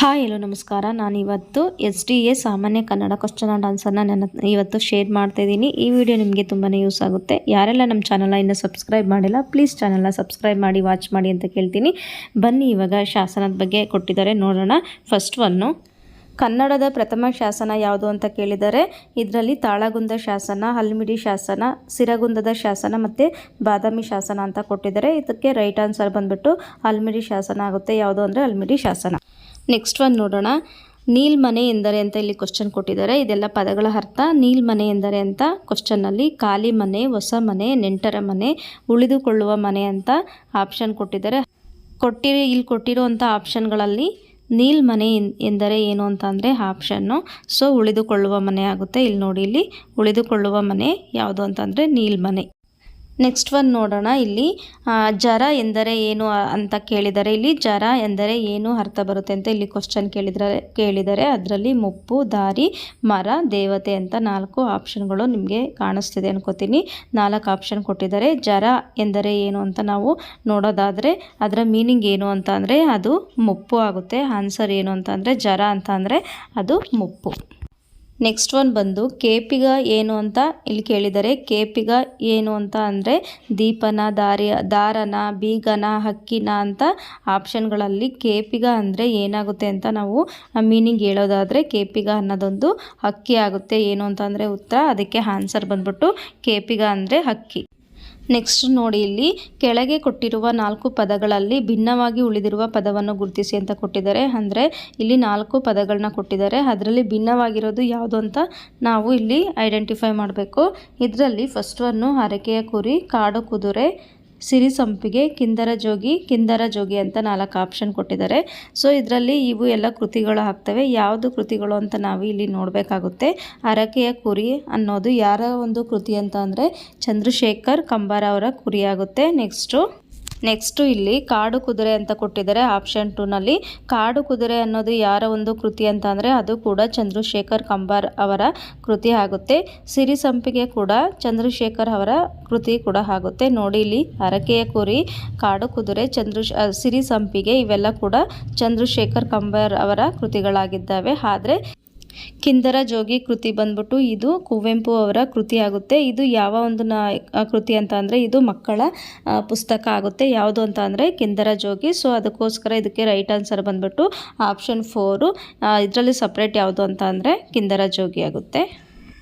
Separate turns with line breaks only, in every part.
Hi, ಎಲ್ಲೋ ನಮಸ್ಕಾರ. ನಾನು ಇವತ್ತು ಎಸ್ ಡಿ ಎ ಸಾಮಾನ್ಯ ಕನ್ನಡ ಕ್ವಶನ್ ಆ್ಯಂಡ್ ಆನ್ಸರ್ನ ನನ್ನ ಇವತ್ತು ಶೇರ್ ಮಾಡ್ತಾ ಇದ್ದೀನಿ. ಈ ವಿಡಿಯೋ ನಿಮಗೆ ತುಂಬಾ ಯೂಸ್ ಆಗುತ್ತೆ. ಯಾರೆಲ್ಲ ನಮ್ಮ ಚಾನಲ್ನ ಇನ್ನೂ ಸಬ್ಸ್ಕ್ರೈಬ್ ಮಾಡಿಲ್ಲ ಪ್ಲೀಸ್ ಚಾನಲ್ನ ಸಬ್ಸ್ಕ್ರೈಬ್ ಮಾಡಿ ವಾಚ್ ಮಾಡಿ ಅಂತ ಕೇಳ್ತೀನಿ. ಬನ್ನಿ, ಇವಾಗ ಶಾಸನದ ಬಗ್ಗೆ ಕೊಟ್ಟಿದ್ದಾರೆ. ನೋಡೋಣ. ಫಸ್ಟ್ ಒನ್ನು ಕನ್ನಡದ ಪ್ರಥಮ ಶಾಸನ ಯಾವುದು ಅಂತ ಕೇಳಿದರೆ, ಇದರಲ್ಲಿ ತಾಳಗುಂದ ಶಾಸನ, ಹಲ್ಮಿಡಿ ಶಾಸನ, ಸಿರಗುಂದದ ಶಾಸನ ಮತ್ತು ಬಾದಾಮಿ ಶಾಸನ ಅಂತ ಕೊಟ್ಟಿದ್ದಾರೆ. ಇದಕ್ಕೆ ರೈಟ್ ಆನ್ಸರ್ ಬಂದ್ಬಿಟ್ಟು ಹಲ್ಮಿಡಿ ಶಾಸನ ಆಗುತ್ತೆ. ಯಾವುದು ಅಂದರೆ ಹಲ್ಮಿಡಿ ಶಾಸನ. ನೆಕ್ಸ್ಟ್ ಒನ್ ನೋಡೋಣ. ನೀಲ್ಮನೆ ಎಂದರೆ ಅಂತ ಇಲ್ಲಿ ಕ್ವಶನ್ ಕೊಟ್ಟಿದ್ದಾರೆ. ಇದೆಲ್ಲ ಪದಗಳ ಅರ್ಥ. ನೀಲ್ಮನೆ ಎಂದರೆ ಅಂತ ಕ್ವಶನ್ನಲ್ಲಿ ಖಾಲಿ ಮನೆ, ಹೊಸ ಮನೆ, ನೆಂಟರ ಮನೆ, ಉಳಿದುಕೊಳ್ಳುವ ಮನೆ ಅಂತ ಆಪ್ಷನ್ ಕೊಟ್ಟಿದ್ದಾರೆ. ಕೊಟ್ಟಿರೋ, ಇಲ್ಲಿ ಕೊಟ್ಟಿರುವಂಥ ಆಪ್ಷನ್ಗಳಲ್ಲಿ ನೀಲ್ ಮನೆ ಎಂದರೆ ಏನು ಅಂತ ಅಂದರೆ ಆಪ್ಷನ್ನು ಸೊ ಉಳಿದುಕೊಳ್ಳುವ ಮನೆ ಆಗುತ್ತೆ. ಇಲ್ಲಿ ನೋಡಿ, ಇಲ್ಲಿ ಉಳಿದುಕೊಳ್ಳುವ ಮನೆ ಯಾವುದು ಅಂತಂದರೆ ನೀಲ್ ಮನೆ. ನೆಕ್ಸ್ಟ್ ಒನ್ ನೋಡೋಣ. ಇಲ್ಲಿ ಜರ ಎಂದರೆ ಏನು ಅಂತ ಕೇಳಿದರೆ, ಇಲ್ಲಿ ಜರ ಎಂದರೆ ಏನು ಅರ್ಥ ಬರುತ್ತೆ ಅಂತ ಇಲ್ಲಿ ಕ್ವಶನ್ ಕೇಳಿದರೆ ಕೇಳಿದರೆ ಅದರಲ್ಲಿ ಮುಪ್ಪು, ದಾರಿ, ಮರ, ದೇವತೆ ಅಂತ ನಾಲ್ಕು ಆಪ್ಷನ್ಗಳು ನಿಮಗೆ ಕಾಣಿಸ್ತಿದೆ ಅನ್ಕೋತೀನಿ. ನಾಲ್ಕು ಆಪ್ಷನ್ ಕೊಟ್ಟಿದ್ದಾರೆ. ಜರ ಎಂದರೆ ಏನು ಅಂತ ನಾವು ನೋಡೋದಾದರೆ ಅದರ ಮೀನಿಂಗ್ ಏನು ಅಂತ ಅದು ಮುಪ್ಪು ಆಗುತ್ತೆ. ಆನ್ಸರ್ ಏನು ಅಂತ ಜರ ಅಂತ ಅದು ಮುಪ್ಪು. ನೆಕ್ಸ್ಟ್ ಒನ್ ಬಂದು ಕೇಪಿಗ ಏನು ಅಂತ ಇಲ್ಲಿ ಕೇಳಿದರೆ, ಕೇಪಿಗ ಏನು ಅಂತ ಅಂದರೆ ದೀಪನ, ದಾರಿ, ದಾರನ, ಬೀಗನ, ಹಕ್ಕಿನ ಅಂತ ಆಪ್ಷನ್ಗಳಲ್ಲಿ ಕೇಪಿಗ ಅಂದರೆ ಏನಾಗುತ್ತೆ ಅಂತ ನಾವು ಮೀನಿಂಗ್ ಹೇಳೋದಾದರೆ ಕೇಪಿಗ ಅನ್ನೋದೊಂದು ಹಕ್ಕಿ ಆಗುತ್ತೆ. ಏನು ಅಂತ ಉತ್ತರ, ಅದಕ್ಕೆ ಆನ್ಸರ್ ಬಂದ್ಬಿಟ್ಟು ಕೇಪಿಗ ಅಂದರೆ ಹಕ್ಕಿ. ನೆಕ್ಸ್ಟ್ ನೋಡಿ ಇಲ್ಲಿ ಕೆಳಗೆ ಕೊಟ್ಟಿರುವ ನಾಲ್ಕು ಪದಗಳಲ್ಲಿ ಭಿನ್ನವಾಗಿ ಉಳಿದಿರುವ ಪದವನ್ನು ಗುರುತಿಸಿ ಅಂತ ಕೊಟ್ಟಿದ್ದಾರೆ. ಅಂದರೆ ಇಲ್ಲಿ ನಾಲ್ಕು ಪದಗಳನ್ನ ಕೊಟ್ಟಿದ್ದಾರೆ. ಅದರಲ್ಲಿ ಭಿನ್ನವಾಗಿರೋದು ಯಾವುದು ಅಂತ ನಾವು ಇಲ್ಲಿ ಐಡೆಂಟಿಫೈ ಮಾಡಬೇಕು. ಇದರಲ್ಲಿ ಫಸ್ಟ್ ಒನ್ನು ಹರಕೆಯ ಕುರಿ, ಕಾಡು ಕುದುರೆ ಸಿರಿ ಸಂಪಿಗೆ ಕಿಂದರ ಜೋಗಿ ಕಿಂದರ ಜೋಗಿ ಅಂತ ನಾಲ್ಕು ಆಪ್ಷನ್ ಕೊಟ್ಟಿದ್ದಾರೆ. ಸೊ ಇದರಲ್ಲಿ ಇವು ಎಲ್ಲ ಕೃತಿಗಳು ಆಗ್ತವೆ. ಯಾವುದು ಕೃತಿಗಳು ಅಂತ ನಾವು ಇಲ್ಲಿ ನೋಡಬೇಕಾಗುತ್ತೆ. ಹರಕೆಯ ಕುರಿ ಅನ್ನೋದು ಯಾರ ಒಂದು ಕೃತಿ ಅಂತ ಅಂದರೆ ಚಂದ್ರಶೇಖರ್ ಕಂಬಾರ ಅವರ ಕುರಿಯಾಗುತ್ತೆ ನೆಕ್ಸ್ಟು ನೆಕ್ಸ್ಟು ಇಲ್ಲಿ ಕಾಡು ಕುದುರೆ ಅಂತ ಕೊಟ್ಟಿದ್ದಾರೆ. ಆಪ್ಷನ್ ಟೂನಲ್ಲಿ ಕಾಡು ಕುದುರೆ ಅನ್ನೋದು ಯಾರ ಒಂದು ಕೃತಿ ಅಂತ ಅದು ಕೂಡ ಚಂದ್ರಶೇಖರ್ ಕಂಬಾರ್ ಅವರ ಕೃತಿ ಆಗುತ್ತೆ. ಸಿರಿ ಸಂಪಿಗೆ ಕೂಡ ಚಂದ್ರಶೇಖರ್ ಅವರ ಕೃತಿ ಕೂಡ ಆಗುತ್ತೆ. ನೋಡಿ ಇಲ್ಲಿ ಹರಕೆಯ ಕುರಿ, ಕಾಡು ಕುದುರೆ, ಚಂದ್ರ ಸಿರಿ ಸಂಪಿಗೆ ಇವೆಲ್ಲ ಕೂಡ ಚಂದ್ರಶೇಖರ್ ಕಂಬಾರ್ ಅವರ ಕೃತಿಗಳಾಗಿದ್ದಾವೆ. ಆದರೆ ಕಿಂದರ ಜೋಗಿ ಕೃತಿ ಬಂದ್ಬಿಟ್ಟು ಇದು ಕುವೆಂಪು ಅವರ ಕೃತಿ ಆಗುತ್ತೆ. ಇದು ಯಾವ ಒಂದು ಕೃತಿ ಅಂತ ಅಂದರೆ ಇದು ಮಕ್ಕಳ ಪುಸ್ತಕ ಆಗುತ್ತೆ. ಯಾವುದು ಅಂತ ಅಂದರೆ ಕಿಂದರ ಜೋಗಿ. ಸೊ ಅದಕ್ಕೋಸ್ಕರ ಇದಕ್ಕೆ ರೈಟ್ ಆನ್ಸರ್ ಬಂದ್ಬಿಟ್ಟು ಆಪ್ಷನ್ ಫೋರು ಇದರಲ್ಲಿ ಸಪ್ರೇಟ್ ಯಾವುದು ಅಂತ ಅಂದರೆ ಕಿಂದರ ಜೋಗಿ ಆಗುತ್ತೆ.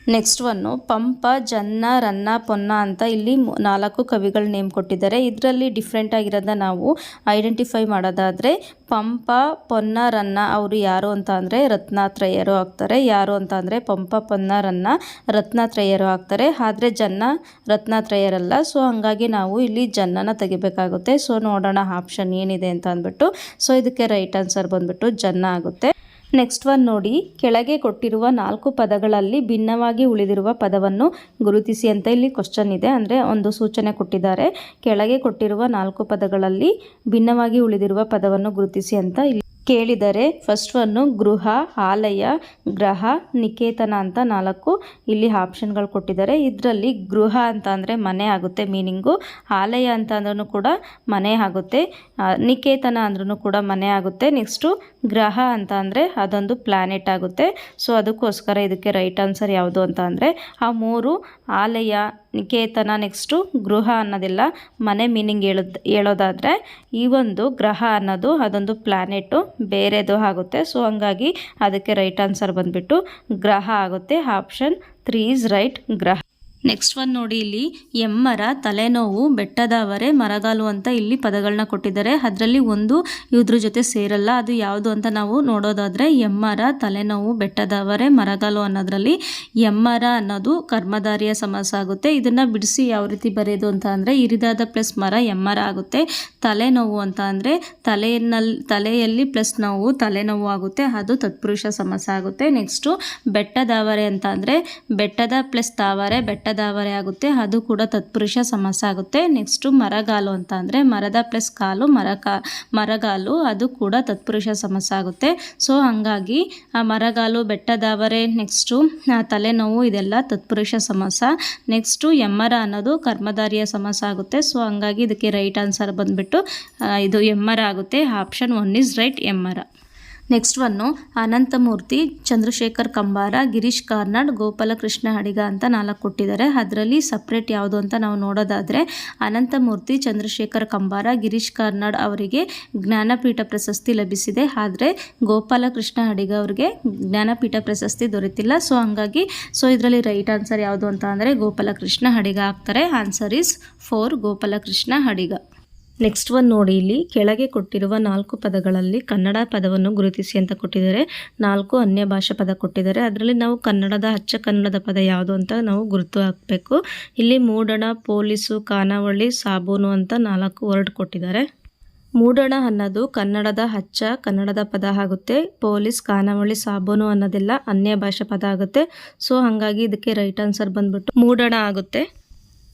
ನೆಕ್ಸ್ಟ್ ಒನ್ನು ಪಂಪ, ಜನ್ನ, ರನ್ನ, ಪೊನ್ನ ಅಂತ ಇಲ್ಲಿ ನಾಲ್ಕು ಕವಿಗಳ ನೇಮ್ ಕೊಟ್ಟಿದ್ದಾರೆ. ಇದರಲ್ಲಿ ಡಿಫ್ರೆಂಟ್ ಆಗಿರೋದನ್ನ ನಾವು ಐಡೆಂಟಿಫೈ ಮಾಡೋದಾದರೆ ಪಂಪ, ಪೊನ್ನ, ರನ್ನ ಅವರು ಯಾರು ಅಂತ ಅಂದರೆ ರತ್ನಾತ್ರಯರು ಆಗ್ತಾರೆ. ಯಾರು ಅಂತ ಅಂದರೆ ಪಂಪ, ಪೊನ್ನ, ರನ್ನ ರತ್ನಾತ್ರಯರು ಆಗ್ತಾರೆ. ಆದರೆ ಜನ್ನ ರತ್ನಾತ್ರಯರಲ್ಲ. ಸೊ ಹಾಗಾಗಿ ನಾವು ಇಲ್ಲಿ ಜನ್ನನ ತೆಗಿಬೇಕಾಗುತ್ತೆ. ಸೊ ನೋಡೋಣ ಆಪ್ಷನ್ ಏನಿದೆ ಅಂತ ಅಂದ್ಬಿಟ್ಟು. ಸೊ ಇದಕ್ಕೆ ರೈಟ್ ಆನ್ಸರ್ ಬಂದ್ಬಿಟ್ಟು ಜನ್ನ ಆಗುತ್ತೆ. ನೆಕ್ಸ್ಟ್ ಒನ್ ನೋಡಿ. ಕೆಳಗೆ ಕೊಟ್ಟಿರುವ ನಾಲ್ಕು ಪದಗಳಲ್ಲಿ ಭಿನ್ನವಾಗಿ ಉಳಿದಿರುವ ಪದವನ್ನು ಗುರುತಿಸಿ ಅಂತ ಇಲ್ಲಿ ಕ್ವಶನ್ ಇದೆ. ಅಂದರೆ ಒಂದು ಸೂಚನೆ ಕೊಟ್ಟಿದ್ದಾರೆ. ಕೆಳಗೆ ಕೊಟ್ಟಿರುವ ನಾಲ್ಕು ಪದಗಳಲ್ಲಿ ಭಿನ್ನವಾಗಿ ಉಳಿದಿರುವ ಪದವನ್ನು ಗುರುತಿಸಿ ಅಂತ ಇಲ್ಲಿ ಕೇಳಿದರೆ ಫಸ್ಟ್ ಒನ್ನು ಗೃಹ, ಆಲಯ, ಗ್ರಹ, ನಿಕೇತನ ಅಂತ ನಾಲ್ಕು ಇಲ್ಲಿ ಆಪ್ಷನ್ಗಳು ಕೊಟ್ಟಿದ್ದಾರೆ. ಇದರಲ್ಲಿ ಗೃಹ ಅಂತ ಅಂದರೆ ಮನೆ ಆಗುತ್ತೆ ಮೀನಿಂಗು. ಆಲಯ ಅಂತ ಅಂದ್ರೂ ಕೂಡ ಮನೆ ಆಗುತ್ತೆ. ನಿಕೇತನ ಅಂದ್ರೂ ಕೂಡ ಮನೆ ಆಗುತ್ತೆ. ನೆಕ್ಸ್ಟು ಗ್ರಹ ಅಂತ ಅಂದರೆ ಅದೊಂದು ಪ್ಲ್ಯಾನೆಟ್ ಆಗುತ್ತೆ. ಸೊ ಅದಕ್ಕೋಸ್ಕರ ಇದಕ್ಕೆ ರೈಟ್ ಆನ್ಸರ್ ಯಾವುದು ಅಂತ ಆ ಮೂರು ಆಲಯ ನಿಕೇತನ ನೆಕ್ಸ್ಟು ಗೃಹ ಅನ್ನೋದಿಲ್ಲ, ಮನೆ ಮೀನಿಂಗ್ ಹೇಳೋದ್, ಹೇಳೋದಾದರೆ ಈ ಒಂದು ಗ್ರಹ ಅನ್ನೋದು ಅದೊಂದು ಪ್ಲ್ಯಾನೆಟು ಬೇರೆದು ಆಗುತ್ತೆ. ಸೊ ಹಂಗಾಗಿ ಅದಕ್ಕೆ ರೈಟ್ ಆನ್ಸರ್ ಬಂದುಬಿಟ್ಟು ಗ್ರಹ ಆಗುತ್ತೆ. ಆಪ್ಷನ್ ತ್ರೀ ಈಸ್ ರೈಟ್ ಗ್ರಹ. ನೆಕ್ಸ್ಟ್ ಒನ್ ನೋಡಿ ಇಲ್ಲಿ, ಎಮ್ಮರ ತಲೆನೋವು ಬೆಟ್ಟದವರೆ ಮರಗಾಲು ಅಂತ ಇಲ್ಲಿ ಪದಗಳನ್ನ ಕೊಟ್ಟಿದ್ದಾರೆ. ಅದರಲ್ಲಿ ಒಂದು ಇದ್ರ ಜೊತೆ ಸೇರಲ್ಲ, ಅದು ಯಾವುದು ಅಂತ ನಾವು ನೋಡೋದಾದರೆ ಎಮ್ಮರ ತಲೆನೋವು ಬೆಟ್ಟದವರೆ ಮರಗಾಲು ಅನ್ನೋದ್ರಲ್ಲಿ. ಎಮ್ಮರ ಅನ್ನೋದು ಕರ್ಮಧಾರಿಯ ಸಮಸ್ಯೆ ಆಗುತ್ತೆ. ಇದನ್ನು ಬಿಡಿಸಿ ಯಾವ ರೀತಿ ಬರೆಯೋದು ಅಂತ ಅಂದರೆ, ಇರಿದಾದ ಪ್ಲಸ್ ಮರ ಎಮ್ಮರ ಆಗುತ್ತೆ. ತಲೆನೋವು ಅಂತ ಅಂದರೆ ತಲೆಯಲ್ಲಿ ತಲೆಯಲ್ಲಿ ಪ್ಲಸ್ ನೋವು ತಲೆನೋವು ಆಗುತ್ತೆ, ಅದು ತತ್ಪುರುಷ ಸಮಸ್ಯೆ ಆಗುತ್ತೆ. ನೆಕ್ಸ್ಟು ಬೆಟ್ಟದಾವರೆ ಅಂತ ಅಂದರೆ, ಬೆಟ್ಟದ ಪ್ಲಸ್ ತಾವರೆ ಬೆಟ್ಟದಾವರೆ ಆಗುತ್ತೆ, ಅದು ಕೂಡ ತತ್ಪುರುಷ ಸಮಾಸ ಆಗುತ್ತೆ. ನೆಕ್ಸ್ಟು ಮರಗಾಲು ಅಂತ ಅಂದರೆ ಮರದ ಪ್ಲಸ್ ಕಾಲು, ಮರ ಮರಗಾಲು, ಅದು ಕೂಡ ತತ್ಪುರುಷ ಸಮಾಸ ಆಗುತ್ತೆ. ಸೊ ಹಾಗಾಗಿ, ಆ ಮರಗಾಲು ಬೆಟ್ಟದಾವರೆ ನೆಕ್ಸ್ಟು ತಲೆನೋವು, ಇದೆಲ್ಲ ತತ್ಪುರುಷ ಸಮಾಸ. ನೆಕ್ಸ್ಟು ಎಮ್ಮರ ಅನ್ನೋದು ಕರ್ಮಧಾರಿಯ ಸಮಾಸ ಆಗುತ್ತೆ. ಸೊ ಹಂಗಾಗಿ ಇದಕ್ಕೆ ರೈಟ್ ಆನ್ಸರ್ ಬಂದುಬಿಟ್ಟು ಇದು ಎಮ್ಮರ ಆಗುತ್ತೆ. ಆಪ್ಷನ್ ಒನ್ ಈಸ್ ರೈಟ್ ಎಮ್ಮರ. ನೆಕ್ಸ್ಟ್ ಒನ್ನು ಅನಂತಮೂರ್ತಿ, ಚಂದ್ರಶೇಖರ್ ಕಂಬಾರ, ಗಿರೀಶ್ ಕಾರ್ನಾಡ್, ಗೋಪಾಲಕೃಷ್ಣ ಅಡಿಗ ಅಂತ ನಾಲ್ಕು ಕೊಟ್ಟಿದ್ದಾರೆ. ಅದರಲ್ಲಿ ಸಪ್ರೇಟ್ ಯಾವುದು ಅಂತ ನಾವು ನೋಡೋದಾದರೆ, ಅನಂತಮೂರ್ತಿ, ಚಂದ್ರಶೇಖರ್ ಕಂಬಾರ, ಗಿರೀಶ್ ಕಾರ್ನಾಡ್ ಅವರಿಗೆ ಜ್ಞಾನಪೀಠ ಪ್ರಶಸ್ತಿ ಲಭಿಸಿದೆ. ಆದರೆ ಗೋಪಾಲಕೃಷ್ಣ ಅಡಿಗ ಅವರಿಗೆ ಜ್ಞಾನಪೀಠ ಪ್ರಶಸ್ತಿ ದೊರೆತಿಲ್ಲ. ಸೊ ಹಂಗಾಗಿ ಸೊ ಇದರಲ್ಲಿ ರೈಟ್ ಆನ್ಸರ್ ಯಾವುದು ಅಂತ ಅಂದರೆ ಗೋಪಾಲಕೃಷ್ಣ ಅಡಿಗ ಆಗ್ತಾರೆ. Answer is four Gopalakrishna Adiga. Next ಒಂದು ನೋಡಿ ಇಲ್ಲಿ. ಕೆಳಗೆ ಕೊಟ್ಟಿರುವ ನಾಲ್ಕು ಪದಗಳಲ್ಲಿ ಕನ್ನಡ ಪದವನ್ನು ಗುರುತಿಸಿ ಅಂತ ಕೊಟ್ಟಿದ್ದಾರೆ. ನಾಲ್ಕು ಅನ್ಯ ಭಾಷಾ ಪದ ಕೊಟ್ಟಿದ್ದಾರೆ. ಅದರಲ್ಲಿ ನಾವು ಕನ್ನಡದ ಅಚ್ಚ ಕನ್ನಡದ ಪದ ಯಾವುದು ಅಂತ ನಾವು ಗುರುತು ಹಾಕಬೇಕು. ಇಲ್ಲಿ ಮೂಡಣ, ಪೊಲೀಸು ಖಾನಾವಳಿ ಸಾಬೂನು ಅಂತ ನಾಲ್ಕು ವರ್ಡ್ ಕೊಟ್ಟಿದ್ದಾರೆ. ಮೂಡಣ ಅನ್ನೋದು ಕನ್ನಡದ ಹಚ್ಚ ಕನ್ನಡದ ಪದ ಆಗುತ್ತೆ. ಪೊಲೀಸ್ ಖಾನಾವಳಿ ಸಾಬೂನು ಅನ್ನೋದೆಲ್ಲ ಅನ್ಯ ಭಾಷಾ ಪದ ಆಗುತ್ತೆ. ಸೊ ಹಾಗಾಗಿ ಇದಕ್ಕೆ ರೈಟ್ ಆನ್ಸರ್ ಬಂದ್ಬಿಟ್ಟು ಮೂಡಣ ಆಗುತ್ತೆ.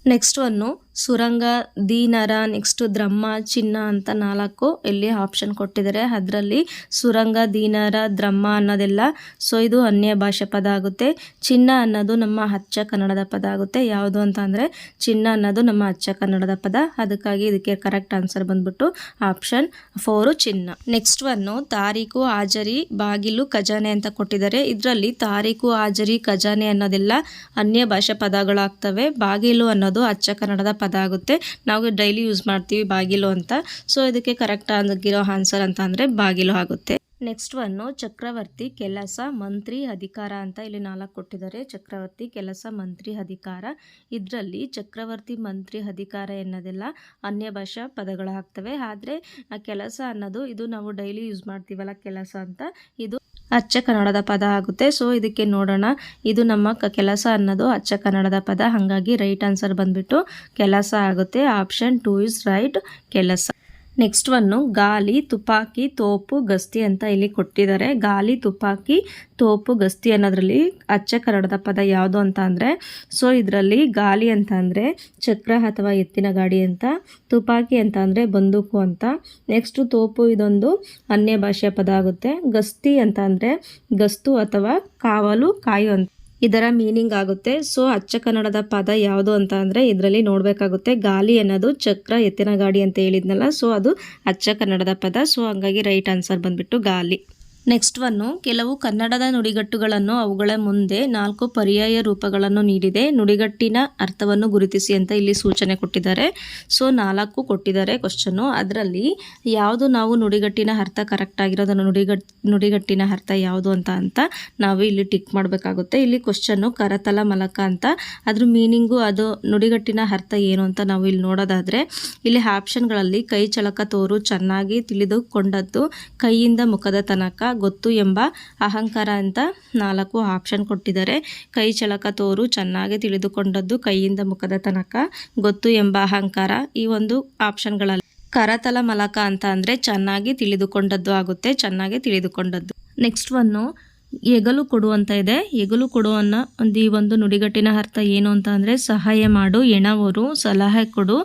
ನೆಕ್ಸ್ಟ್ ಒನ್ನು ಸುರಂಗ ದೀನರ ನೆಕ್ಸ್ಟು ದ್ರಮ್ಮ ಚಿನ್ನ ಅಂತ ನಾಲ್ಕು ಇಲ್ಲಿ ಆಪ್ಷನ್ ಕೊಟ್ಟಿದ್ದಾರೆ. ಅದರಲ್ಲಿ ಸುರಂಗ ದೀನರ ದ್ರಮ್ಮ ಅನ್ನೋದೆಲ್ಲ ಸೊ ಇದು ಅನ್ಯ ಭಾಷೆ ಪದ ಆಗುತ್ತೆ. ಚಿನ್ನ ಅನ್ನೋದು ನಮ್ಮ ಅಚ್ಚ ಕನ್ನಡದ ಪದ ಆಗುತ್ತೆ. ಯಾವುದು ಅಂತ ಅಂದರೆ, ಚಿನ್ನ ಅನ್ನೋದು ನಮ್ಮ ಅಚ್ಚ ಕನ್ನಡದ ಪದ. ಅದಕ್ಕಾಗಿ ಇದಕ್ಕೆ ಕರೆಕ್ಟ್ ಆನ್ಸರ್ ಬಂದ್ಬಿಟ್ಟು ಆಪ್ಷನ್ ಫೋರು ಚಿನ್ನ. ನೆಕ್ಸ್ಟ್ ಒನ್ನು ತಾರೀಕು, ಹಾಜರಿ, ಬಾಗಿಲು, ಖಜಾನೆ ಅಂತ ಕೊಟ್ಟಿದ್ದಾರೆ. ಇದರಲ್ಲಿ ತಾರೀಕು, ಹಾಜರಿ, ಖಜಾನೆ ಅನ್ನೋದೆಲ್ಲ ಅನ್ಯ ಭಾಷೆ ಪದಗಳಾಗ್ತವೆ. ಬಾಗಿಲು ಅನ್ನೋದು ಅಚ್ಚ ಕನ್ನಡದ ಪದ ಆಗುತ್ತೆ ನಾವು ಡೈಲಿ ಯೂಸ್ ಮಾಡ್ತೀವಿ ಬಾಗಿಲು ಅಂತ. ಸೊ ಇದಕ್ಕೆ ಕರೆಕ್ಟ್ ಆಗಿರೋ ಆನ್ಸರ್ ಅಂತ ಅಂದರೆ ಬಾಗಿಲು ಆಗುತ್ತೆ. ನೆಕ್ಸ್ಟ್ ಒನ್ನು ಚಕ್ರವರ್ತಿ ಕೆಲಸ ಮಂತ್ರಿ ಅಧಿಕಾರ ಅಂತ ಇಲ್ಲಿ ನಾಲ್ಕು ಕೊಟ್ಟಿದ್ದಾರೆ. ಚಕ್ರವರ್ತಿ ಕೆಲಸ ಮಂತ್ರಿ ಅಧಿಕಾರ. ಇದರಲ್ಲಿ ಚಕ್ರವರ್ತಿ ಮಂತ್ರಿ ಅಧಿಕಾರ ಎನ್ನೋದೆಲ್ಲ ಅನ್ಯ ಭಾಷಾ ಪದಗಳಾಗ್ತವೆ ಆದರೆ, ಆ ಕೆಲಸ ಅನ್ನೋದು ಇದು ನಾವು ಡೈಲಿ ಯೂಸ್ ಮಾಡ್ತೀವಲ್ಲ ಕೆಲಸ ಅಂತ, ಇದು ಅಚ್ಚ ಕನ್ನಡದ ಪದ ಆಗುತ್ತೆ. ಸೊ ಇದಕ್ಕೆ ನೋಡೋಣ. ಇದು ನಮ್ಮ ಕೆಲಸ ಅನ್ನೋದು ಅಚ್ಚ ಕನ್ನಡದ ಪದ. ಹಾಗಾಗಿ ರೈಟ್ ಆನ್ಸರ್ ಬಂದ್ಬಿಟ್ಟು ಕೆಲಸ ಆಗುತ್ತೆ. ಆಪ್ಷನ್ ಟು ಇಸ್ ರೈಟ್ ಕೆಲಸ. ನೆಕ್ಸ್ಟ್ ಒನ್ನು ಗಾಲಿ ತುಪಾಕಿ, ತೋಪು, ಗಸ್ತಿ ಅಂತ ಇಲ್ಲಿ ಕೊಟ್ಟಿದ್ದಾರೆ. ಗಾಲಿ ತುಪಾಕಿ, ತೋಪು, ಗಸ್ತಿ ಅನ್ನೋದ್ರಲ್ಲಿ ಅಚ್ಚ ಕನ್ನಡದ ಪದ ಯಾವುದು ಅಂತ ಅಂದರೆ ಸೊ ಇದರಲ್ಲಿ ಗಾಲಿ ಅಂತ ಅಂದರೆ ಚಕ್ರ ಅಥವಾ ಎತ್ತಿನ ಗಾಡಿ ಅಂತ, ತುಪಾಕಿ ಅಂತ ಅಂದರೆ ಬಂದೂಕು ಅಂತ. ನೆಕ್ಸ್ಟು ತೋಪು ಇದೊಂದು ಅನ್ಯ ಭಾಷೆಯ ಪದ ಆಗುತ್ತೆ. ಗಸ್ತಿ ಅಂತ ಅಂದರೆ ಗಸ್ತು ಅಥವಾ ಕಾವಲು, ಕಾಯು ಅಂತ. ಇದರ ಮೀನಿಂಗ್ ಆಗುತ್ತೆ. ಸೊ ಅಚ್ಚ ಕನ್ನಡದ ಪದ ಯಾವುದು ಅಂತ ಅಂದರೆ ಇದರಲ್ಲಿ ನೋಡಬೇಕಾಗುತ್ತೆ. ಗಾಲಿ ಅನ್ನೋದು ಚಕ್ರ ಎತ್ತಿನ ಗಾಡಿ ಅಂತ ಹೇಳಿದ್ನಲ್ಲ ಸೊ ಅದು ಅಚ್ಚ ಕನ್ನಡದ ಪದ. ಸೊ ಹಂಗಾಗಿ ರೈಟ್ ಆನ್ಸರ್ ಬಂದ್ಬಿಟ್ಟು ಗಾಲಿ. ನೆಕ್ಸ್ಟ್ ಒನ್ನು ಕೆಲವು ಕನ್ನಡದ ನುಡಿಗಟ್ಟುಗಳನ್ನು ಅವುಗಳ ಮುಂದೆ ನಾಲ್ಕು ಪರ್ಯಾಯ ರೂಪಗಳನ್ನು ನೀಡಿದೆ. ನುಡಿಗಟ್ಟಿನ ಅರ್ಥವನ್ನು ಗುರುತಿಸಿ ಅಂತ ಇಲ್ಲಿ ಸೂಚನೆ ಕೊಟ್ಟಿದ್ದಾರೆ. ಸೊ ನಾಲ್ಕು ಕೊಟ್ಟಿದ್ದಾರೆ ಕ್ವಶನ್ನು ಅದರಲ್ಲಿ ಯಾವುದು ನಾವು ನುಡಿಗಟ್ಟಿನ ಅರ್ಥ ಕರೆಕ್ಟ್ ಆಗಿರೋದನ್ನು, ನುಡಿಗಟ್, ನುಡಿಗಟ್ಟಿನ ಅರ್ಥ ಯಾವುದು ಅಂತ ಅಂತ ನಾವು ಇಲ್ಲಿ ಟಿಕ್ ಮಾಡಬೇಕಾಗುತ್ತೆ. ಇಲ್ಲಿ ಕ್ವಶನ್ನು ಕರತಲ ಮಲಕ ಅಂತ. ಅದ್ರ ಮೀನಿಂಗು ಅದು ನುಡಿಗಟ್ಟಿನ ಅರ್ಥ ಏನು ಅಂತ ನಾವು ಇಲ್ಲಿ ನೋಡೋದಾದರೆ, ಇಲ್ಲಿ ಆಪ್ಷನ್ಗಳಲ್ಲಿ ಕೈ ಚಳಕ ತೋರು, ಚೆನ್ನಾಗಿ ತಿಳಿದುಕೊಂಡದ್ದು, ಕೈಯಿಂದ ಮುಖದ ತನಕ ಗೊತ್ತು ಎಂಬ ಅಹಂಕಾರ ಅಂತ ನಾಲ್ಕು ಆಪ್ಷನ್ ಕೊಟ್ಟಿದ್ದಾರೆ. ಕೈ ಚಳಕ ತೋರು ಚೆನ್ನಾಗಿ ತಿಳಿದುಕೊಂಡದ್ದು ಕೈಯಿಂದ ಮುಖದ ತನಕ ಗೊತ್ತು ಎಂಬ ಅಹಂಕಾರ ಈ ಒಂದು ಆಪ್ಷನ್ಗಳಲ್ಲಿ ಕರತಲ ಮಲಕ ಅಂತ ಅಂದರೆ ಚೆನ್ನಾಗಿ ತಿಳಿದುಕೊಂಡದ್ದು ಆಗುತ್ತೆ, ಚೆನ್ನಾಗಿ ತಿಳಿದುಕೊಂಡದ್ದು. ನೆಕ್ಸ್ಟ್ ಒನ್ನು ಎಗಲು ಕೊಡು ಅಂತ ಇದೆ. ಹೆಗಲು ಕೊಡು ಅನ್ನೋ ಒಂದು ಈ ಒಂದು ನುಡಿಗಟ್ಟಿನ ಅರ್ಥ ಏನು ಅಂತ ಅಂದರೆ ಸಹಾಯ ಮಾಡು, ಎಣವರು, ಸಲಹೆ ಕೊಡು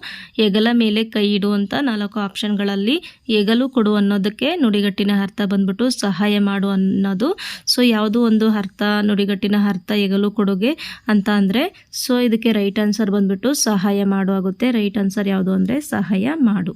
ಎಗಲ ಮೇಲೆ ಕೈ ಇಡು ಅಂತ ನಾಲ್ಕು ಆಪ್ಷನ್ಗಳಲ್ಲಿ ಹೆಗಲು ಕೊಡು ಅನ್ನೋದಕ್ಕೆ ನುಡಿಗಟ್ಟಿನ ಅರ್ಥ ಬಂದ್ಬಿಟ್ಟು ಸಹಾಯ ಮಾಡು ಅನ್ನೋದು. ಸೊ ಯಾವುದು ಒಂದು ಅರ್ಥ, ನುಡಿಗಟ್ಟಿನ ಅರ್ಥ ಹೆಗಲು ಕೊಡುಗೆ ಅಂತ ಅಂದರೆ ಸೊ ಇದಕ್ಕೆ ರೈಟ್ ಆನ್ಸರ್ ಬಂದ್ಬಿಟ್ಟು ಸಹಾಯ ಮಾಡು ಆಗುತ್ತೆ. ರೈಟ್ ಆನ್ಸರ್ ಯಾವುದು ಅಂದರೆ ಸಹಾಯ ಮಾಡು.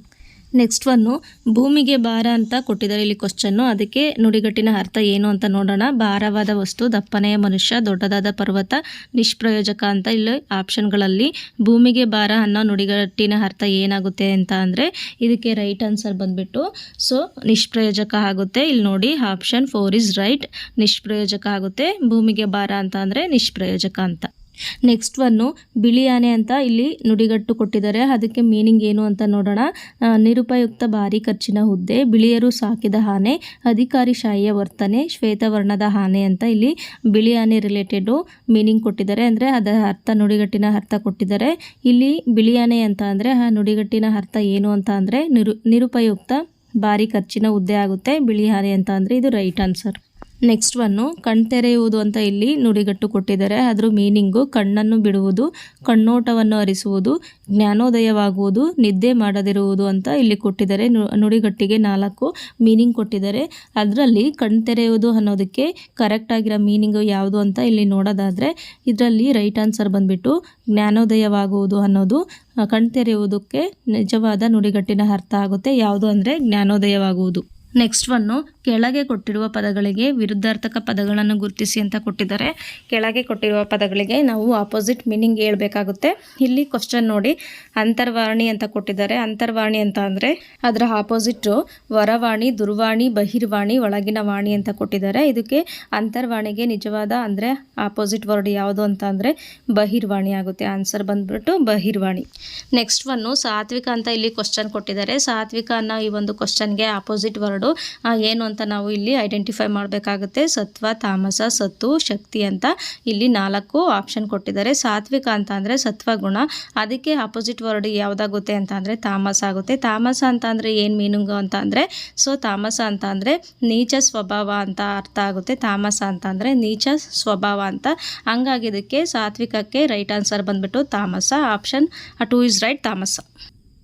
ನೆಕ್ಸ್ಟ್ ಒನ್ನು ಭೂಮಿಗೆ ಭಾರ ಅಂತ ಕೊಟ್ಟಿದ್ದಾರೆ ಇಲ್ಲಿ ಕ್ವಶನ್ನು ಅದಕ್ಕೆ ನುಡಿಗಟ್ಟಿನ ಅರ್ಥ ಏನು ಅಂತ ನೋಡೋಣ. ಭಾರವಾದ ವಸ್ತು, ದಪ್ಪನೆಯ ಮನುಷ್ಯ, ದೊಡ್ಡದಾದ ಪರ್ವತ, ನಿಷ್ಪ್ರಯೋಜಕ ಅಂತ ಇಲ್ಲಿ ಆಪ್ಷನ್ಗಳಲ್ಲಿ ಭೂಮಿಗೆ ಭಾರ ಅನ್ನೋ ನುಡಿಗಟ್ಟಿನ ಅರ್ಥ ಏನಾಗುತ್ತೆ ಅಂತ ಅಂದರೆ ಇದಕ್ಕೆ ರೈಟ್ ಆನ್ಸರ್ ಬಂದ್ಬಿಟ್ಟು ಸೊ ನಿಷ್ಪ್ರಯೋಜಕ ಆಗುತ್ತೆ. ಇಲ್ಲಿ ನೋಡಿ ಆಪ್ಷನ್ ಫೋರ್ ಇಸ್ ರೈಟ್ ನಿಷ್ಪ್ರಯೋಜಕ ಆಗುತ್ತೆ, ಭೂಮಿಗೆ ಭಾರ ಅಂತ ಅಂದರೆ ನಿಷ್ಪ್ರಯೋಜಕ ಅಂತ. ನೆಕ್ಸ್ಟ್ ಒನ್ನು ಬಿಳಿ ಆನೆ ಅಂತ ಇಲ್ಲಿ ನುಡಿಗಟ್ಟು ಕೊಟ್ಟಿದ್ದಾರೆ. ಅದಕ್ಕೆ ಮೀನಿಂಗ್ ಏನು ಅಂತ ನೋಡೋಣ. ನಿರುಪಯುಕ್ತ ಭಾರಿ ಖರ್ಚಿನ ಹುದ್ದೆ, ಬಿಳಿಯರು ಸಾಕಿದ ಆನೆ, ಅಧಿಕಾರಿ ಶಾಹಿಯ ವರ್ತನೆ, ಶ್ವೇತವರ್ಣದ ಆನೆ ಅಂತ ಇಲ್ಲಿ ಬಿಳಿ ಆನೆ ರಿಲೇಟೆಡು ಮೀನಿಂಗ್ ಕೊಟ್ಟಿದ್ದಾರೆ. ಅಂದರೆ ಅದರ ಅರ್ಥ, ನುಡಿಗಟ್ಟಿನ ಅರ್ಥ ಕೊಟ್ಟಿದ್ದಾರೆ. ಇಲ್ಲಿ ಬಿಳಿ ಆನೆ ಅಂತ ಅಂದರೆ, ಆ ನುಡಿಗಟ್ಟಿನ ಅರ್ಥ ಏನು ಅಂತ ಅಂದರೆ, ನಿರು, ನಿರುಪಯುಕ್ತ ಭಾರಿ ಖರ್ಚಿನ ಹುದ್ದೆ ಆಗುತ್ತೆ ಬಿಳಿ ಆನೆ ಅಂತ ಅಂದರೆ ಇದು ರೈಟ್ ಆನ್ಸರ್ ನೆಕ್ಸ್ಟ್ ಒನ್ನು ಕಣ್ತೆರೆಯುವುದು ಅಂತ ಇಲ್ಲಿ ನುಡಿಗಟ್ಟು ಕೊಟ್ಟಿದ್ದಾರೆ. ಅದರ ಮೀನಿಂಗು ಕಣ್ಣನ್ನು ಬಿಡುವುದು, ಕಣ್ಣೋಟವನ್ನು ಅರಿಸುವುದು, ಜ್ಞಾನೋದಯವಾಗುವುದು, ನಿದ್ದೆ ಮಾಡದಿರುವುದು ಅಂತ ಇಲ್ಲಿ ಕೊಟ್ಟಿದ್ದಾರೆ. ನುಡಿಗಟ್ಟಿಗೆ ನಾಲ್ಕು ಮೀನಿಂಗ್ ಕೊಟ್ಟಿದ್ದಾರೆ. ಅದರಲ್ಲಿ ಕಣ್ತೆರೆಯುವುದು ಅನ್ನೋದಕ್ಕೆ ಕರೆಕ್ಟ್ ಆಗಿರೋ ಮೀನಿಂಗು ಯಾವುದು ಅಂತ ಇಲ್ಲಿ ನೋಡೋದಾದರೆ, ಇದರಲ್ಲಿ ರೈಟ್ ಆನ್ಸರ್ ಬಂದ್ಬಿಟ್ಟು ಜ್ಞಾನೋದಯವಾಗುವುದು ಅನ್ನೋದು, ಕಣ್ತೆರೆಯುವುದಕ್ಕೆ ನಿಜವಾದ ನುಡಿಗಟ್ಟಿನ ಅರ್ಥ ಆಗುತ್ತೆ. ಯಾವುದು ಅಂದರೆ ಜ್ಞಾನೋದಯವಾಗುವುದು. ನೆಕ್ಸ್ಟ್ ಒನ್ನು ಕೆಳಗೆ ಕೊಟ್ಟಿರುವ ಪದಗಳಿಗೆ ವಿರುದ್ಧಾರ್ಥಕ ಪದಗಳನ್ನು ಗುರುತಿಸಿ ಅಂತ ಕೊಟ್ಟಿದ್ದಾರೆ. ಕೆಳಗೆ ಕೊಟ್ಟಿರುವ ಪದಗಳಿಗೆ ನಾವು ಆಪೋಸಿಟ್ ಮೀನಿಂಗ್ ಹೇಳ್ಬೇಕಾಗುತ್ತೆ. ಇಲ್ಲಿ ಕ್ವಶನ್ ನೋಡಿ, ಅಂತರ್ವಾಣಿ ಅಂತ ಕೊಟ್ಟಿದ್ದಾರೆ. ಅಂತರ್ವಾಣಿ ಅಂತ ಅಂದರೆ ಅದರ ಆಪೋಸಿಟ್ಟು ವರವಾಣಿ, ದುರ್ವಾಣಿ, ಬಹಿರ್ವಾಣಿ, ಒಳಗಿನ ವಾಣಿ ಅಂತ ಕೊಟ್ಟಿದ್ದಾರೆ. ಇದಕ್ಕೆ ಅಂತರ್ವಾಣಿಗೆ ನಿಜವಾದ ಅಂದರೆ ಆಪೋಸಿಟ್ ವರ್ಡ್ ಯಾವುದು ಅಂತ ಅಂದರೆ ಬಹಿರ್ವಾಣಿ ಆಗುತ್ತೆ. ಆನ್ಸರ್ ಬಂದ್ಬಿಟ್ಟು ಬಹಿರ್ವಾಣಿ. ನೆಕ್ಸ್ಟ್ ಒನ್ನು ಸಾತ್ವಿಕ ಅಂತ ಇಲ್ಲಿ ಕ್ವಶನ್ ಕೊಟ್ಟಿದ್ದಾರೆ. ಸಾತ್ವಿಕ ಅನ್ನೋ ಈ ಒಂದು ಕ್ವಶನ್ಗೆ ಆಪೋಸಿಟ್ ವರ್ಡು ಏನು ಅಂತ ನಾವು ಇಲ್ಲಿ ಐಡೆಂಟಿಫೈ ಮಾಡಬೇಕಾಗುತ್ತೆ. ಸತ್ವ, ತಾಮಸ, ಸತ್ತು, ಶಕ್ತಿ ಅಂತ ಇಲ್ಲಿ ನಾಲ್ಕು ಆಪ್ಷನ್ ಕೊಟ್ಟಿದ್ದಾರೆ. ಸಾತ್ವಿಕ ಅಂತ ಅಂದರೆ ಸತ್ವಗುಣ ಅದಕ್ಕೆ ಆಪೋಸಿಟ್ ವರ್ಡ್ ಯಾವುದಾಗುತ್ತೆ ಅಂತ ಅಂದರೆ ತಾಮಸ ಆಗುತ್ತೆ. ತಾಮಸ ಅಂತ ಅಂದರೆ ಏನು ಮೀನಿಂಗು ಅಂತ ಅಂದರೆ ಸೊ ತಾಮಸ ಅಂತ ಅಂದರೆ ನೀಚ ಸ್ವಭಾವ ಅಂತ ಅರ್ಥ ಆಗುತ್ತೆ. ತಾಮಸ ಅಂತ ಅಂದರೆ ನೀಚ ಸ್ವಭಾವ ಅಂತ. ಹಂಗಾಗಿ ಇದಕ್ಕೆ ಸಾತ್ವಿಕಕ್ಕೆ ರೈಟ್ ಆನ್ಸರ್ ಬಂದ್ಬಿಟ್ಟು ತಾಮಸ. ಆಪ್ಷನ್ ಟೂ ಇಸ್ ರೈಟ್ ತಾಮಸ.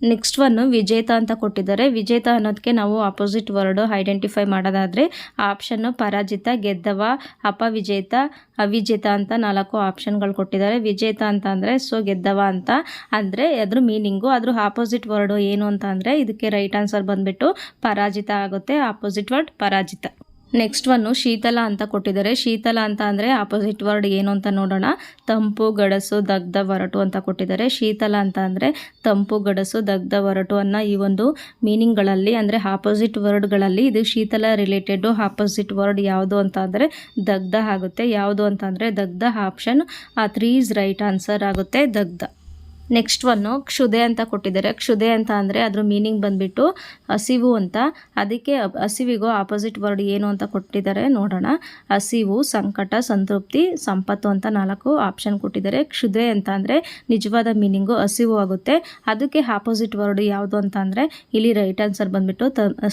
ನೆಕ್ಸ್ಟ್ ಒನ್ನು ವಿಜೇತ ಅಂತ ಕೊಟ್ಟಿದ್ದಾರೆ. ವಿಜೇತ ಅನ್ನೋದಕ್ಕೆ ನಾವು ಆಪೋಸಿಟ್ ವರ್ಡು ಐಡೆಂಟಿಫೈ ಮಾಡೋದಾದರೆ ಆಪ್ಷನ್ನು ಪರಾಜಿತ, ಗೆದ್ದವ, ಅಪವಿಜೇತ, ಅವಿಜೇತ ಅಂತ ನಾಲ್ಕು ಆಪ್ಷನ್ಗಳು ಕೊಟ್ಟಿದ್ದಾರೆ. ವಿಜೇತ ಅಂತ ಅಂದರೆ ಸೊ ಗೆದ್ದವ ಅಂತ. ಅಂದರೆ ಅದ್ರ ಮೀನಿಂಗು ಅದ್ರ ಆಪೋಸಿಟ್ ವರ್ಡು ಏನು ಅಂತ ಇದಕ್ಕೆ ರೈಟ್ ಆನ್ಸರ್ ಬಂದುಬಿಟ್ಟು ಪರಾಜಿತ ಆಗುತ್ತೆ. ಆಪೋಸಿಟ್ ವರ್ಡ್ ಪರಾಜಿತ. ನೆಕ್ಸ್ಟ್ ಒನ್ನು ಶೀತಲ ಅಂತ ಕೊಟ್ಟಿದ್ದಾರೆ. ಶೀತಲ ಅಂತ ಅಂದರೆ ಆಪೋಸಿಟ್ ವರ್ಡ್ ಏನು ಅಂತ ನೋಡೋಣ. ತಂಪು, ಗಡಸು, ದಗ್ಧ, ಒರಟು ಅಂತ ಕೊಟ್ಟಿದ್ದಾರೆ. ಶೀತಲ ಅಂತ ಅಂದರೆ ತಂಪು, ಗಡಸು, ದಗ್ಧ, ಒರಟು ಅನ್ನೋ ಈ ಒಂದು ಮೀನಿಂಗ್ಗಳಲ್ಲಿ ಅಂದರೆ ಆಪೋಸಿಟ್ ವರ್ಡ್ಗಳಲ್ಲಿ ಇದು ಶೀತಲ ರಿಲೇಟೆಡು ಆಪೋಸಿಟ್ ವರ್ಡ್ ಯಾವುದು ಅಂತ ಅಂದರೆ ದಗ್ಧ ಆಗುತ್ತೆ. ಯಾವುದು ಅಂತ ಅಂದರೆ ದಗ್ಧ ಆಪ್ಷನ್ ಆ ತ್ರೀ ಇಸ್ ರೈಟ್ ಆನ್ಸರ್ ಆಗುತ್ತೆ ದಗ್ಧ. ನೆಕ್ಸ್ಟ್ ಒನ್ನು ಕ್ಷುದೆ ಅಂತ ಕೊಟ್ಟಿದ್ದಾರೆ. ಕ್ಷುದೆ ಅಂತ ಅಂದರೆ ಅದ್ರ ಮೀನಿಂಗ್ ಬಂದುಬಿಟ್ಟು ಹಸಿವು ಅಂತ. ಅದಕ್ಕೆ ಹಸಿವಿಗೂ ಆಪೋಸಿಟ್ ವರ್ಡ್ ಏನು ಅಂತ ಕೊಟ್ಟಿದ್ದಾರೆ ನೋಡೋಣ. ಹಸಿವು, ಸಂಕಟ, ಸಂತೃಪ್ತಿ, ಸಂಪತ್ತು ಅಂತ ನಾಲ್ಕು ಆಪ್ಷನ್ ಕೊಟ್ಟಿದ್ದಾರೆ. ಕ್ಷುದೆ ಅಂತ ಅಂದರೆ ನಿಜವಾದ ಮೀನಿಂಗು ಹಸಿವು ಆಗುತ್ತೆ. ಅದಕ್ಕೆ ಆಪೋಸಿಟ್ ವರ್ಡ್ ಯಾವುದು ಅಂತ ಅಂದರೆ ಇಲ್ಲಿ ರೈಟ್ ಆನ್ಸರ್ ಬಂದುಬಿಟ್ಟು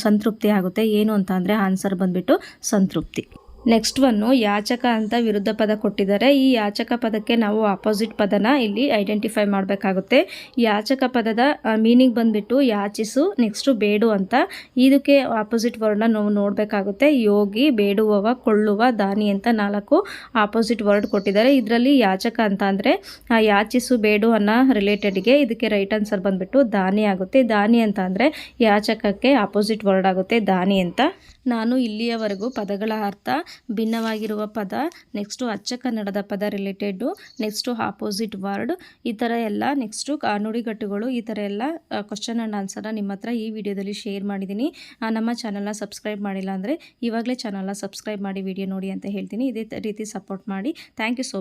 ಸಂತೃಪ್ತಿ ಆಗುತ್ತೆ. ಏನು ಅಂತ ಅಂದರೆ ಆನ್ಸರ್ ಬಂದುಬಿಟ್ಟು ಸಂತೃಪ್ತಿ. ನೆಕ್ಸ್ಟ್ ಒನ್ನು ಯಾಚಕ ಅಂತ ವಿರುದ್ಧ ಪದ ಕೊಟ್ಟಿದ್ದಾರೆ. ಈ ಯಾಚಕ ಪದಕ್ಕೆ ನಾವು ಆಪೋಸಿಟ್ ಪದನ ಇಲ್ಲಿ ಐಡೆಂಟಿಫೈ ಮಾಡಬೇಕಾಗುತ್ತೆ. ಯಾಚಕ ಪದದ ಮೀನಿಂಗ್ ಬಂದುಬಿಟ್ಟು ಯಾಚಿಸು ನೆಕ್ಸ್ಟು ಬೇಡು ಅಂತ. ಇದಕ್ಕೆ ಆಪೋಸಿಟ್ ವರ್ಡ್ನ ನಾವು ನೋಡಬೇಕಾಗುತ್ತೆ. ಯೋಗಿ, ಬೇಡುವವ, ಕೊಳ್ಳುವ, ದಾನಿ ಅಂತ ನಾಲ್ಕು ಆಪೋಸಿಟ್ ವರ್ಡ್ ಕೊಟ್ಟಿದ್ದಾರೆ. ಇದರಲ್ಲಿ ಯಾಚಕ ಅಂತ ಅಂದರೆ ಯಾಚಿಸು, ಬೇಡು ಅನ್ನೋ ರಿಲೇಟೆಡ್ಗೆ ಇದಕ್ಕೆ ರೈಟ್ ಆನ್ಸರ್ ಬಂದುಬಿಟ್ಟು ದಾನಿ ಆಗುತ್ತೆ. ದಾನಿ ಅಂತ ಅಂದರೆ ಯಾಚಕಕ್ಕೆ ಆಪೋಸಿಟ್ ವರ್ಡ್ ಆಗುತ್ತೆ, ದಾನಿ ಅಂತ. ನಾನು ಇಲ್ಲಿಯವರೆಗೂ ಪದಗಳ ಅರ್ಥ ಭಿನ್ನವಾಗಿರುವ ಪದ ನೆಕ್ಸ್ಟು ಅಚ್ಚ ಕನ್ನಡದ ಪದ ರಿಲೇಟೆಡ್ಡು ನೆಕ್ಸ್ಟು ಆಪೋಸಿಟ್ ವರ್ಡ್ ಈ ಥರ ಎಲ್ಲ ನೆಕ್ಸ್ಟು ನುಡಿಗಟ್ಟುಗಳು, ಈ ಥರ ಎಲ್ಲ ಕ್ವಶನ್ ಆ್ಯಂಡ್ ಆನ್ಸರ್ನ ನಿಮ್ಮ ಹತ್ರ ಈ ವಿಡಿಯೋದಲ್ಲಿ ಶೇರ್ ಮಾಡಿದ್ದೀನಿ. ನಮ್ಮ ಚಾನಲ್ನ ಸಬ್ಸ್ಕ್ರೈಬ್ ಮಾಡಿಲ್ಲ ಅಂದರೆ ಇವಾಗಲೇ ಚಾನಲ್ನ ಸಬ್ಸ್ಕ್ರೈಬ್ ಮಾಡಿ ವಿಡಿಯೋ ನೋಡಿ ಅಂತ ಹೇಳ್ತೀನಿ. ಇದೇ ರೀತಿ ಸಪೋರ್ಟ್ ಮಾಡಿ. Thank you so